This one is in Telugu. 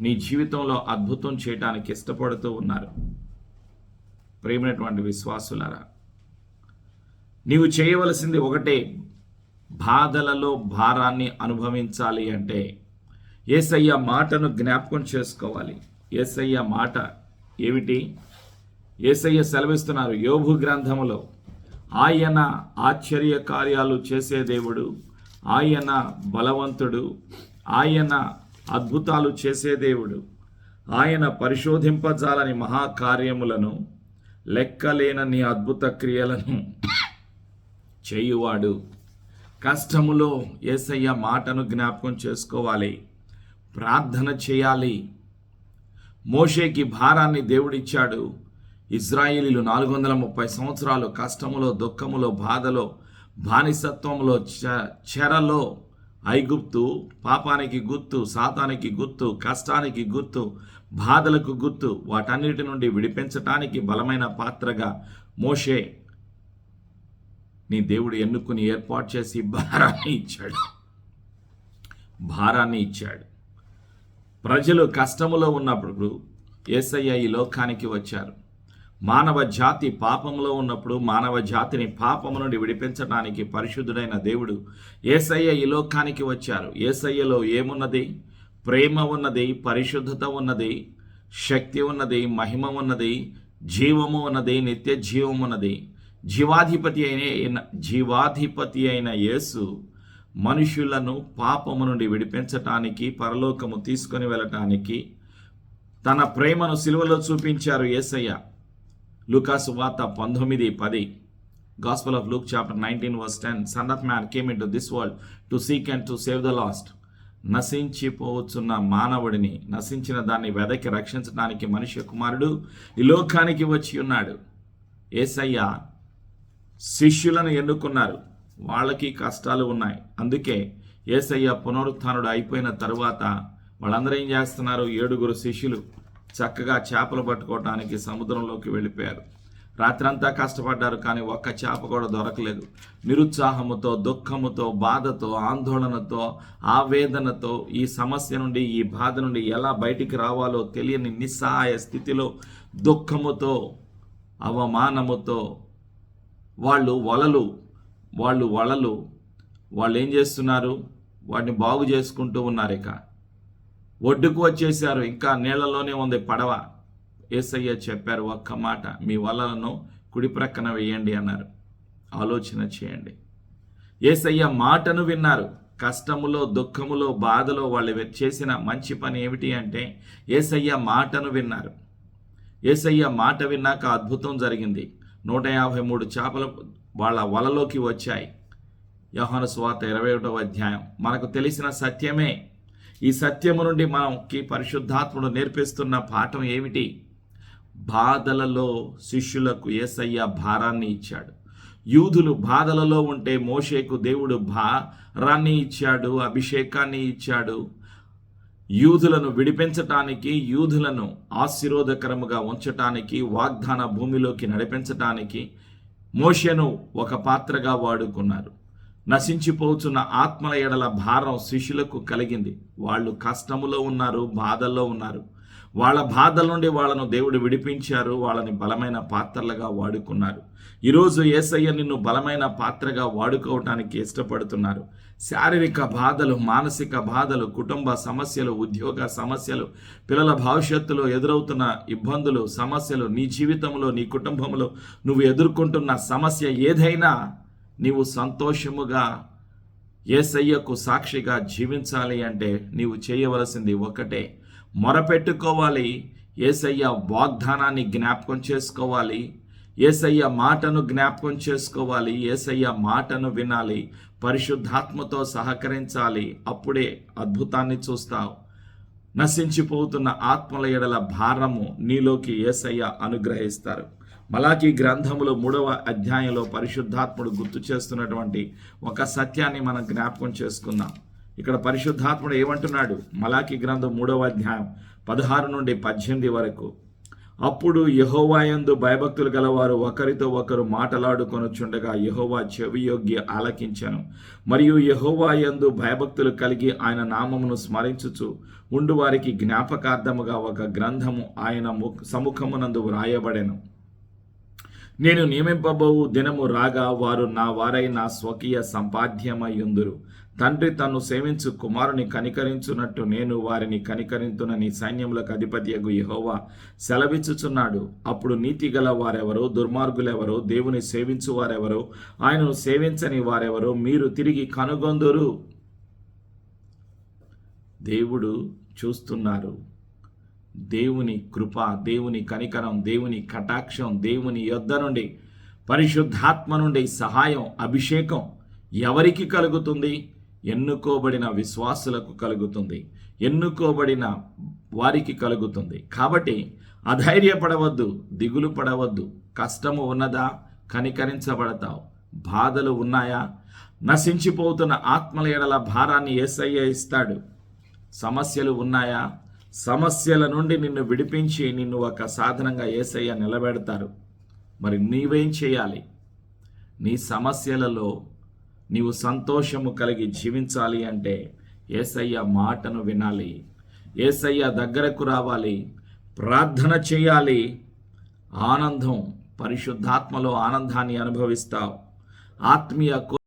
నీ జీవితంలో అద్భుతం చేయటానికి ఇష్టపడుతూ ఉన్నారు. ప్రేమైనటువంటి విశ్వాసులారా నీవు చేయవలసింది ఒకటే బాధలలో భారాన్ని అనుభవించాలి అంటే ఏసయ్య మాటను జ్ఞాపకం చేసుకోవాలి. ఏసయ్య మాట ఏమిటి? ఏసయ్య సెలవిస్తున్నారు యోభు గ్రంథములో ఆయన ఆశ్చర్య కార్యాలు చేసే దేవుడు ఆయన బలవంతుడు ఆయన అద్భుతాలు చేసే దేవుడు. ఆయన పరిశోధింపజాలని మహాకార్యములను లెక్కలేనని అద్భుత క్రియలను చేయువాడు. కష్టములో ఏసయ్య మాటను జ్ఞాపకం చేసుకోవాలి. ప్రార్థన చేయాలి. మోషేకి భారాన్ని దేవుడిచ్చాడు. ఇజ్రాయిలీలు నాలుగు వందల ముప్పై సంవత్సరాలు కష్టములో దుఃఖములో బాధలో బానిసత్వంలో చె- చెరలో ఐగుప్తు పాపానికి గుర్తు సాతానికి గుర్తు కష్టానికి గుర్తు బాధలకు గుర్తు వాటన్నిటి నుండి విడిపించటానికి బలమైన పాత్రగా మోషే నీ దేవుడు ఎన్నుకుని ఏర్పాటు చేసి భారాన్ని ఇచ్చాడు. భారాన్ని ఇచ్చాడు. ప్రజలు కష్టములో ఉన్నప్పుడు ఏసయ్య ఈ లోకానికి వచ్చారు. మానవ జాతి పాపంలో ఉన్నప్పుడు మానవ జాతిని పాపము నుండి విడిపించడానికి పరిశుద్ధుడైన దేవుడు ఏసయ్య ఈ లోకానికి వచ్చారు. ఏసయ్యలో ఏమున్నది? ప్రేమ ఉన్నది పరిశుద్ధత ఉన్నది శక్తి ఉన్నది మహిమ ఉన్నది జీవము ఉన్నది నిత్య జీవం ఉన్నది. జీవాధిపతి అయిన జీవాధిపతి అయిన యేసు మనుషులను పాపము నుండి విడిపించటానికి పరలోకము తీసుకొని వెళ్ళటానికి తన ప్రేమను సిలువలో చూపించారు యేసయ్య లూకాసు వార్త పంతొమ్మిది పది. Gospel of Luke chapter nineteen verse ten son of man came into this world to seek and to save the lost నశించిపోవచ్చున్న మానవుడిని నశించిన దాన్ని వెదకి రక్షించడానికి మనుష్య కుమారుడు ఈ లోకానికి వచ్చి ఉన్నాడు. ఏసయ్య శిష్యులను ఎన్నుకున్నారు. వాళ్ళకి కష్టాలు ఉన్నాయి. అందుకే ఏసయ్య పునరుత్నుడు అయిపోయిన తరువాత వాళ్ళందరూ ఏం చేస్తున్నారు? ఏడుగురు శిష్యులు చక్కగా చేపలు పట్టుకోవటానికి సముద్రంలోకి వెళ్ళిపోయారు. రాత్రంతా కష్టపడ్డారు కానీ ఒక్క చేప కూడా దొరకలేదు. నిరుత్సాహముతో దుఃఖముతో బాధతో ఆందోళనతో ఆవేదనతో ఈ సమస్య నుండి ఈ బాధ నుండి ఎలా బయటికి రావాలో తెలియని నిస్సహాయ స్థితిలో దుఃఖముతో అవమానముతో వాళ్ళు వలలు వాళ్ళు వలలు. వాళ్ళు ఏం చేస్తున్నారు? వాటిని బాగు చేసుకుంటూ ఉన్నారు ఇక. ఒడ్డుకు వచ్చేసారు ఇంకా నీళ్ళలోనే ఉంది పడవ. ఏసయ్య చెప్పారు ఒక్క మాట మీ వలలను కుడి ప్రక్కన వేయండి అన్నారు. ఆలోచన చేయండి. ఏసయ్య మాటను విన్నారు. కష్టములో దుఃఖములో బాధలో వాళ్ళు చేసిన మంచి పని ఏమిటి అంటే ఏసయ్య మాటను విన్నారు. ఏసయ్య మాట విన్నాక అద్భుతం జరిగింది. నూట యాభై మూడు చేపలు వాళ్ళ వలలోకి వచ్చాయి. యోహాను స్వాత ఇరవై ఒకటవ అధ్యాయం. మనకు తెలిసిన సత్యమే. ఈ సత్యము నుండి మనకి పరిశుద్ధాత్ముడు నేర్పిస్తున్న పాఠం ఏమిటి? బాధలలో శిష్యులకు ఏసయ్య భారాన్ని ఇచ్చాడు. యూదులు బాధలలో ఉంటే మోషేకు దేవుడు భారాన్ని ఇచ్చాడు అభిషేకాన్ని ఇచ్చాడు. యూదులను విడిపించటానికి యూదులను ఆశీర్వదకరముగా ఉంచటానికి వాగ్దాన భూమిలోకి నడిపించటానికి మోషను ఒక పాత్రగా వాడుకున్నారు. నశించిపోతున్న ఆత్మల ఎడల భారం శిష్యులకు కలిగింది. వాళ్ళు కష్టములో ఉన్నారు బాధల్లో ఉన్నారు. వాళ్ళ బాధల నుండి వాళ్ళను దేవుడు విడిపించారు వాళ్ళని బలమైన పాత్రలుగా వాడుకున్నారు. ఈరోజు ఏసయ్య నిన్ను బలమైన పాత్రగా వాడుకోవటానికి ఇష్టపడుతున్నారు. శారీరక బాధలు మానసిక బాధలు కుటుంబ సమస్యలు ఉద్యోగ సమస్యలు పిల్లల భవిష్యత్తులో ఎదురవుతున్న ఇబ్బందులు సమస్యలు నీ జీవితంలో నీ కుటుంబంలో నువ్వు ఎదుర్కొంటున్న సమస్య ఏదైనా నీవు సంతోషముగా ఏసయ్యకు సాక్షిగా జీవించాలి అంటే నీవు చేయవలసింది ఒకటే. మొరపెట్టుకోవాలి. ఏసయ్య వాగ్దానాన్ని జ్ఞాపకం చేసుకోవాలి. ఏసయ్య మాటను జ్ఞాపకం చేసుకోవాలి. ఏసయ్య మాటను వినాలి. పరిశుద్ధాత్మతో సహకరించాలి. అప్పుడే అద్భుతాన్ని చూస్తావు. నశించిపోతున్న ఆత్మల ఎడల భారము నీలోకి ఏసయ్య అనుగ్రహిస్తారు. మలాఖీ గ్రంథములో మూడవ అధ్యాయంలో పరిశుద్ధాత్ముడు గుర్తు చేస్తున్నటువంటి ఒక సత్యాన్ని మనం జ్ఞాపకం చేసుకుందాం. ఇక్కడ పరిశుద్ధాత్ముడు ఏమంటున్నాడు? మలాఖీ గ్రంథం మూడవ అధ్యాయం పదహారు నుండి పద్దెనిమిది వరకు. అప్పుడు యహోవాయందు భయభక్తులు గలవారు ఒకరితో ఒకరు మాటలాడుకొనుచుండగా యహోవా చెవియొగ్గి ఆలకించాను. మరియు యహోవాయందు భయభక్తులు కలిగి ఆయన నామమును స్మరించుచు ఉండు వారికి జ్ఞాపకార్థముగా ఒక గ్రంథము ఆయన ముఖ- సముఖమునందు వ్రాయబడెను. నేను నియమింపబోవు దినము రాగా వారు నా వారైన స్వకీయ సంపాద్యమయ్యుందురు. తండ్రి తన్ను సేవించు కుమారుని కనికరించున్నట్టు నేను వారిని కనికరించునని సైన్యములకు అధిపతియగు యహోవా సెలవిచ్చుచున్నాడు. అప్పుడు నీతిగల వారెవరో దుర్మార్గులెవరో దేవుని సేవించు వారెవరో ఆయనను సేవించని వారెవరో మీరు తిరిగి కనుగొందురు. దేవుడు చూస్తున్నారు. దేవుని కృప దేవుని కనికరం దేవుని కటాక్షం దేవుని యొద్ద నుండి పరిశుద్ధాత్మ నుండి సహాయం అభిషేకం ఎవరికి కలుగుతుంది? ఎన్నుకోబడిన విశ్వాసులకు కలుగుతుంది. ఎన్నుకోబడిన వారికి కలుగుతుంది. కాబట్టి అధైర్యపడవద్దు దిగులు పడవద్దు. కష్టము ఉన్నదా? కనికరించబడతావు. బాధలు ఉన్నాయా? నశించిపోతున్న ఆత్మల ఎడల భారాన్ని ఏసయ్య ఇస్తాడు. సమస్యలు ఉన్నాయా? సమస్యల నుండి నిన్ను విడిపించి నిన్ను ఒక సాధనంగా ఏసయ్య నిలబెడతారు. మరి నీవేం చేయాలి? నీ సమస్యలలో నీవు సంతోషము కలిగి జీవించాలి అంటే ఏసయ్య మాటను వినాలి. ఏసయ్య దగ్గరకు రావాలి. ప్రార్థన చేయాలి. ఆనందం పరిశుద్ధాత్మలో ఆనందాన్ని అనుభవిస్తావు. ఆత్మీయ